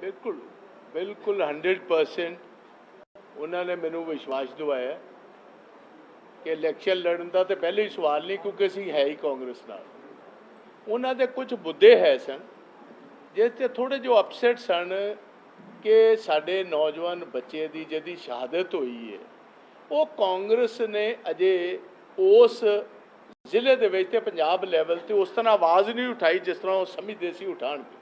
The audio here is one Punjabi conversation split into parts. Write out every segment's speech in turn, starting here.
ਬਿਲਕੁਲ ਬਿਲਕੁਲ 100% ਉਹਨਾਂ ਨੇ ਮੈਨੂੰ ਵਿਸ਼ਵਾਸ ਦਿਵਾਇਆ ਕਿ ਇਲੈਕਸ਼ਨ ਲੜਨ ਦਾ ਤੇ ਪਹਿਲੇ ਹੀ ਸਵਾਲ ਨਹੀਂ ਕਿਉਂਕਿ ਅਸੀਂ ਹੈ ਹੀ ਕਾਂਗਰਸ ਨਾਲ। ਉਹਨਾਂ ਦੇ ਕੁਝ ਮੁੱਦੇ ਹੈ ਸਨ, ਜਿਸ ਤੇ ਥੋੜੇ ਜੋ ਅਪਸੈਟ ਸਨ ਕਿ ਸਾਡੇ ਨੌਜਵਾਨ ਬੱਚੇ ਦੀ ਜਿਹਦੀ ਸ਼ਹਾਦਤ ਹੋਈ ਹੈ, ਉਹ ਕਾਂਗਰਸ ਨੇ ਅਜੇ ਉਸ ਜ਼ਿਲ੍ਹੇ ਦੇ ਵਿੱਚ ਤੇ ਪੰਜਾਬ ਲੈਵਲ ਤੇ ਉਸ ਤਰ੍ਹਾਂ ਆਵਾਜ਼ ਨਹੀਂ ਉਠਾਈ ਜਿਸ ਤਰ੍ਹਾਂ ਉਹ ਸਮਝਦੇ ਸੀ ਉਠਾਣਗੇ।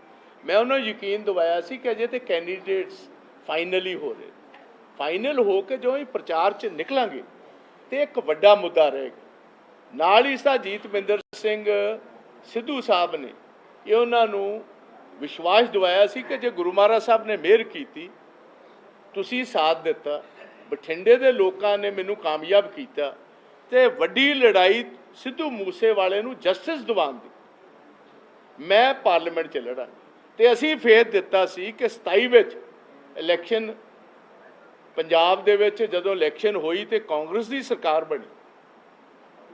ਮੈਂ ਉਹਨਾਂ ਨੂੰ ਯਕੀਨ ਦਿਵਾਇਆ ਸੀ ਕਿ ਅਜੇ ਤੇ ਕੈਂਡੀਡੇਟਸ ਫਾਈਨਲੀ ਹੋ ਰਹੇ। ਫਾਈਨਲ ਹੋ ਕੇ ਜੋ ਹੀ ਪ੍ਰਚਾਰ 'ਚ ਨਿਕਲਾਂਗੇ ਤੇ ਇੱਕ ਵੱਡਾ ਮੁੱਦਾ ਰਹੇਗਾ। ਨਾਲ ਹੀ ਸਾਜੀਤ ਬਿੰਦਰ ਸਿੰਘ ਸਿੱਧੂ ਸਾਹਿਬ ਨੇ ਇਹ ਉਹਨਾਂ ਨੂੰ ਵਿਸ਼ਵਾਸ ਦਿਵਾਇਆ ਸੀ ਕਿ ਜੇ ਗੁਰੂ ਮਹਾਰਾਜ ਸਾਹਿਬ ਨੇ ਮਿਹਰ ਕੀਤੀ, ਤੁਸੀਂ ਸਾਥ ਦਿੱਤਾ, ਬਠਿੰਡੇ ਦੇ ਲੋਕਾਂ ਨੇ ਮੈਨੂੰ ਕਾਮਯਾਬ ਕੀਤਾ ਤੇ ਵੱਡੀ ਲੜਾਈ ਸਿੱਧੂ ਮੂਸੇ ਵਾਲੇ ਨੂੰ ਜਸਟਿਸ ਦਿਵਾਉਣ ਦੀ। ਮੈਂ ਪਾਰਲੀਮੈਂਟ 'ਚ ਲੜਾਂ ਤੇ ਅਸੀਂ ਫੇਰ ਦਿੱਤਾ ਸੀ ਕਿ 27 ਵਿੱਚ ਇਲੈਕਸ਼ਨ ਪੰਜਾਬ ਦੇ ਵਿੱਚ ਜਦੋਂ ਇਲੈਕਸ਼ਨ ਹੋਈ ਤੇ ਕਾਂਗਰਸ ਦੀ ਸਰਕਾਰ ਬਣੀ।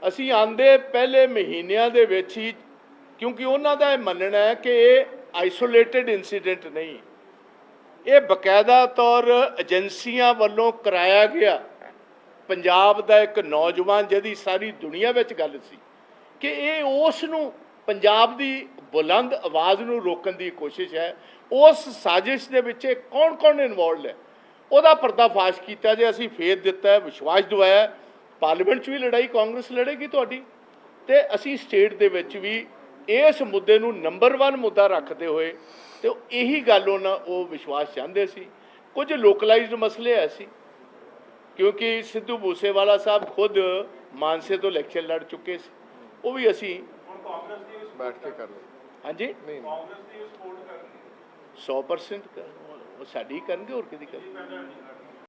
ਅਸੀਂ ਆਂਦੇ ਪਹਿਲੇ ਮਹੀਨਿਆਂ ਦੇ ਵਿੱਚ ਹੀ, ਕਿਉਂਕਿ ਉਹਨਾਂ ਦਾ ਇਹ ਮੰਨਣਾ ਹੈ ਕਿ ਇਹ ਆਈਸੋਲੇਟਿਡ ਇਨਸੀਡੈਂਟ ਨਹੀਂ। ਇਹ ਬਕਾਇਦਾ ਤੌਰ ਏਜੰਸੀਆਂ ਵੱਲੋਂ ਕਰਾਇਆ ਗਿਆ। ਪੰਜਾਬ ਦਾ ਇੱਕ ਨੌਜਵਾਨ ਜਿਹਦੀ ਸਾਰੀ ਦੁਨੀਆ ਵਿੱਚ ਗੱਲ ਸੀ ਕਿ ਇਹ ਉਸ ਨੂੰ ਪੰਜਾਬ ਦੀ ਬੁਲੰਦ ਆਵਾਜ਼ ਨੂੰ ਰੋਕਣ ਦੀ ਕੋਸ਼ਿਸ਼ ਹੈ। ਉਸ ਸਾਜ਼ਿਸ਼ ਦੇ ਵਿੱਚ ਕੌਣ-ਕੌਣ ਇਨਵੋਲਡ ਹੈ? ਉਹਦਾ ਪਰਦਾਫਾਸ਼ ਕੀਤਾ ਜੇ ਅਸੀਂ ਫੇਰ ਦਿੱਤਾ ਹੈ ਵਿਸ਼ਵਾਸ ਦਿਵਾਇਆ ਹੈ। ਪਾਰਲੀਮੈਂਟ 'ਚ ਵੀ ਲੜਾਈ ਕਾਂਗਰਸ ਲੜੇਗੀ ਤੁਹਾਡੀ। ਤੇ ਅਸੀਂ ਸਟੇਟ ਦੇ ਵਿੱਚ ਵੀ ਇਸ ਮੁੱਦੇ ਨੂੰ ਨੰਬਰ 1 ਮੁੱਦਾ ਰੱਖਦੇ ਹੋਏ ਤੇ ਉਹ ਇਹੀ ਗੱਲ ਉਹਨਾਂ ਉਹ ਵਿਸ਼ਵਾਸ ਚਾਹੁੰਦੇ ਸੀ। ਕੁਝ ਲੋਕਲਾਈਜ਼ਡ ਮਸਲੇ ਐ ਸੀ। ਕਿਉਂਕਿ ਸਿੱਧੂ ਮੂਸੇਵਾਲਾ ਸਾਹਿਬ ਖੁਦ ਮਾਨਸੇ ਤੋਂ ਇਲੈਕਸ਼ਨ ਲੜ ਚੁੱਕੇ ਸੀ। ਉਹ ਵੀ ਅਸੀਂ ਬੈਠ ਕੇ ਕਰ ਲਓ। ਹਾਂਜੀ? ਨਹੀਂ ਨਹੀਂ। 100% ਕਰ ਉਹ ਸਾਡੀ ਕਰਨਗੇ ਹੋਰ ਕਿਹਦੀ ਕਰਨਗੇ?